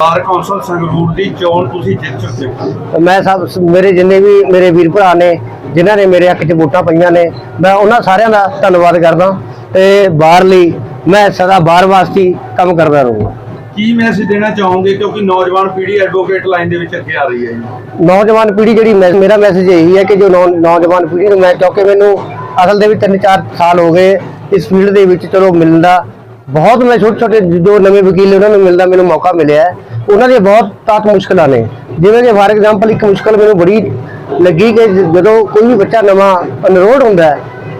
ਬਾਰ council Sangrur ਦੀ ਚੋਣ ਤੁਸੀਂ ਜਿੱਤ ਚੁੱਕੇ ਹੋ। ਮੈਂ ਸਭ ਮੇਰੇ ਜਿੰਨੇ ਵੀ ਮੇਰੇ ਵੀਰ ਭਰਾ ਨੇ ਜਿਨ੍ਹਾਂ ਨੇ ਮੇਰੇ ਹੱਕ 'ਚ ਵੋਟਾਂ ਪਈਆਂ ਨੇ ਮੈਂ ਉਹਨਾਂ ਸਾਰਿਆਂ ਦਾ ਧੰਨਵਾਦ ਕਰਦਾ ਤੇ ਬਾਹਰ ਲਈ ਮੈਂ ਸਦਾ ਬਾਹਰ ਵਾਸਤੇ ਕੰਮ ਕਰਦਾ ਰਹੂੰਗਾ। ਕੀ ਮੈਸੇਜ ਦੇਣਾ ਚਾਹੋਗੇ? ਕਿਉਂਕਿ ਨੌਜਵਾਨ ਪੀੜ੍ਹੀ ਐਡਵੋਕੇਟ ਲਾਈਨ ਦੇ ਵਿੱਚ ਅੱਗੇ ਆ ਰਹੀ ਹੈ ਜੀ। ਨੌਜਵਾਨ ਪੀੜ੍ਹੀ ਜਿਹੜੀ ਮੇਰਾ ਮੈਸੇਜ ਇਹੀ ਹੈ ਕਿ ਜੋ ਨੌਜਵਾਨ ਪੀੜ੍ਹੀ ਨੂੰ ਮੈਂ ਕਿਉਂਕਿ ਮੈਨੂੰ ਅਸਲ ਦੇ ਵਿੱਚ 3-4 ਸਾਲ ਹੋ ਗਏ ਇਸ ਫੀਲਡ ਦੇ ਵਿੱਚ ਚਲੋ ਮਿਲਣ ਦਾ ਬਹੁਤ ਮੈਂ ਛੋਟੇ ਛੋਟੇ ਜੋ ਨਵੇਂ ਵਕੀਲ ਨੇ ਉਹਨਾਂ ਨੂੰ ਮਿਲਦਾ, ਮੈਨੂੰ ਮੌਕਾ ਮਿਲਿਆ ਉਹਨਾਂ ਦੀਆਂ ਬਹੁਤ ਤਾਤ ਮੁਸ਼ਕਲਾਂ ਨੇ। ਜਿਵੇਂ ਕਿ ਫਾਰ ਐਗਜ਼ਾਮਪਲ, ਇੱਕ ਮੁਸ਼ਕਲ ਮੈਨੂੰ ਬੜੀ ਲੱਗੀ ਕਿ ਜਦੋਂ ਕੋਈ ਵੀ ਬੱਚਾ ਨਵਾਂ ਅਨਰੋਲਡ ਹੁੰਦਾ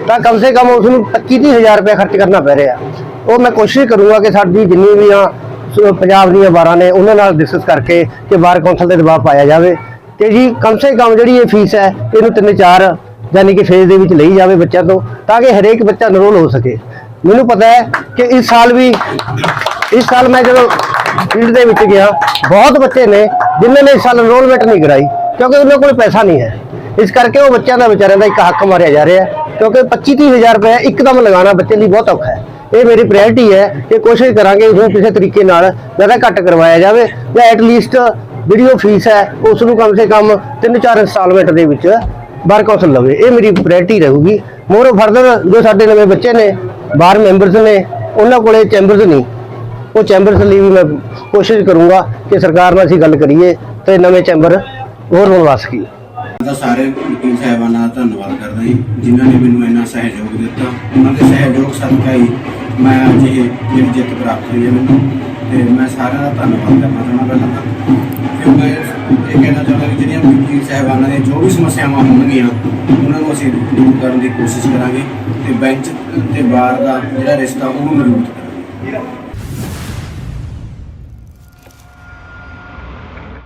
ਤਾਂ ਕਮ ਸੇ ਕਮ ਉਸ ਨੂੰ 25 ਹਜ਼ਾਰ ਰੁਪਏ ਖਰਚ ਕਰਨਾ ਪੈ ਰਿਹਾ ਉਹ ਮੈਂ ਕੋਸ਼ਿਸ਼ ਕਰੂੰਗਾ ਕਿ ਸਾਡੀ ਜਿੰਨੀ ਵੀ ਆ ਪੰਜਾਬ ਦੀਆਂ ਬਾਰਾਂ ਨੇ, ਉਹਨਾਂ ਨਾਲ ਡਿਸਕਸ ਕਰਕੇ ਕਿ ਬਾਰ ਕੌਂਸਲ ਤੇ ਦਬਾਅ ਪਾਇਆ ਜਾਵੇ। ਤੇ ਜੀ, ਕਮ ਸੇ ਕਮ ਜਿਹੜੀ ਇਹ ਫੀਸ ਹੈ, ਇਹਨੂੰ ਤਿੰਨ ਚਾਰ ਯਾਨੀ ਕਿ ਫੇਜ਼ ਦੇ ਵਿੱਚ ਲਈ ਜਾਵੇ ਬੱਚਿਆਂ ਤੋਂ, ਤਾਂ ਕਿ ਹਰੇਕ ਬੱਚਾ ਅਨਰੋਲ ਹੋ ਸਕੇ। ਮੈਨੂੰ ਪਤਾ ਹੈ ਕਿ ਇਸ ਸਾਲ ਵੀ, ਇਸ ਸਾਲ ਮੈਂ ਜਦੋਂ ਫੀਲਡ ਦੇ ਵਿੱਚ ਗਿਆ, ਬਹੁਤ ਬੱਚੇ ਨੇ ਜਿਨ੍ਹਾਂ ਨੇ ਇਸ ਸਾਲ ਅਨਰੋਲਮੈਂਟ ਨਹੀਂ ਕਰਾਈ, ਕਿਉਂਕਿ ਉਹਨਾਂ ਕੋਲ ਪੈਸਾ ਨਹੀਂ ਹੈ। ਇਸ ਕਰਕੇ ਉਹ ਬੱਚਿਆਂ ਦਾ ਵਿਚਾਰਿਆਂ ਦਾ ਇੱਕ ਹੱਕ ਮਾਰਿਆ ਜਾ ਰਿਹਾ ਹੈ, ਕਿਉਂਕਿ 25 ਹਜ਼ਾਰ ਰੁਪਏ ਇੱਕਦਮ ਲਗਾਉਣਾ ਬੱਚੇ ਲਈ ਬਹੁਤ ਔਖਾ ਹੈ। ਇਹ ਮੇਰੀ ਪ੍ਰਾਇੋਰਟੀ ਹੈ ਕਿ ਕੋਸ਼ਿਸ਼ ਕਰਾਂਗੇ ਉਸਨੂੰ ਕਿਸੇ ਤਰੀਕੇ ਨਾਲ ਜ਼ਿਆਦਾ ਘੱਟ ਕਰਵਾਇਆ ਜਾਵੇ ਜਾਂ ਐਟ ਲੀਸਟ ਜਿਹੜੀ ਉਹ ਫੀਸ ਹੈ ਉਸ ਨੂੰ ਕਮ ਸੇ ਕਮ 3-4 ਇੰਸਟਾਲਮੈਂਟ ਦੇ ਵਿੱਚ ਬਾਰ ਕੌਂਸਲ ਲਵੇ। ਇਹ ਮੇਰੀ ਪ੍ਰਾਇੋਰਟੀ ਰਹੂਗੀ। ਮੋਰ ਫਰਦਰ ਜੋ ਸਾਡੇ ਨਵੇਂ ਬੱਚੇ ਨੇ, ਬਾਹਰ ਮੈਂਬਰਸ ਨੇ, ਉਹਨਾਂ ਕੋਲੇ ਚੈਂਬਰਸ ਨਹੀਂ। ਉਹ ਚੈਂਬਰਸ ਲਈ ਵੀ ਮੈਂ ਕੋਸ਼ਿਸ਼ ਕਰੂੰਗਾ ਕਿ ਸਰਕਾਰ ਨਾਲ ਅਸੀਂ ਗੱਲ ਕਰੀਏ ਤੇ ਨਵੇਂ ਚੈਂਬਰ ਹੋਰ ਬਣਵਾ ਸਕੀਏ। ਦਾ ਸਾਰੇ ਵਕੀਲ ਸਾਹਿਬਾਨਾਂ ਦਾ ਧੰਨਵਾਦ ਕਰਦਾ ਜੀ, ਜਿਨ੍ਹਾਂ ਨੇ ਮੈਨੂੰ ਇੰਨਾ ਸਹਿਯੋਗ ਦਿੱਤਾ। ਉਹਨਾਂ ਦੇ ਸਹਿਯੋਗ ਸਦਕਾ ਹੀ ਮੈਂ ਅੱਜ ਇਹ ਜਿੱਤ ਪ੍ਰਾਪਤ ਹੋਈ ਹੈ ਮੈਨੂੰ। ਤੇ ਮੈਂ ਸਾਰਿਆਂ ਦਾ ਧੰਨਵਾਦ ਕਰਨਾ ਚਾਹੁੰਦਾ ਪਹਿਲਾਂ ਸਾਹਿਬਾਨਾਂ ਦੀਆਂ ਜੋ ਵੀ ਸਮੱਸਿਆਵਾਂ ਹੋਣਗੀਆਂ, ਉਹਨਾਂ ਨੂੰ ਅਸੀਂ ਦੂਰ ਕਰਨ ਦੀ ਕੋਸ਼ਿਸ਼ ਕਰਾਂਗੇ ਤੇ ਬੈਂਚ ਤੇ ਬਾਰ ਦਾ ਜਿਹੜਾ ਰਿਸ਼ਤਾ, ਉਹਨੂੰ ਮਜ਼ਬੂਤ ਕਰਾਂਗੇ।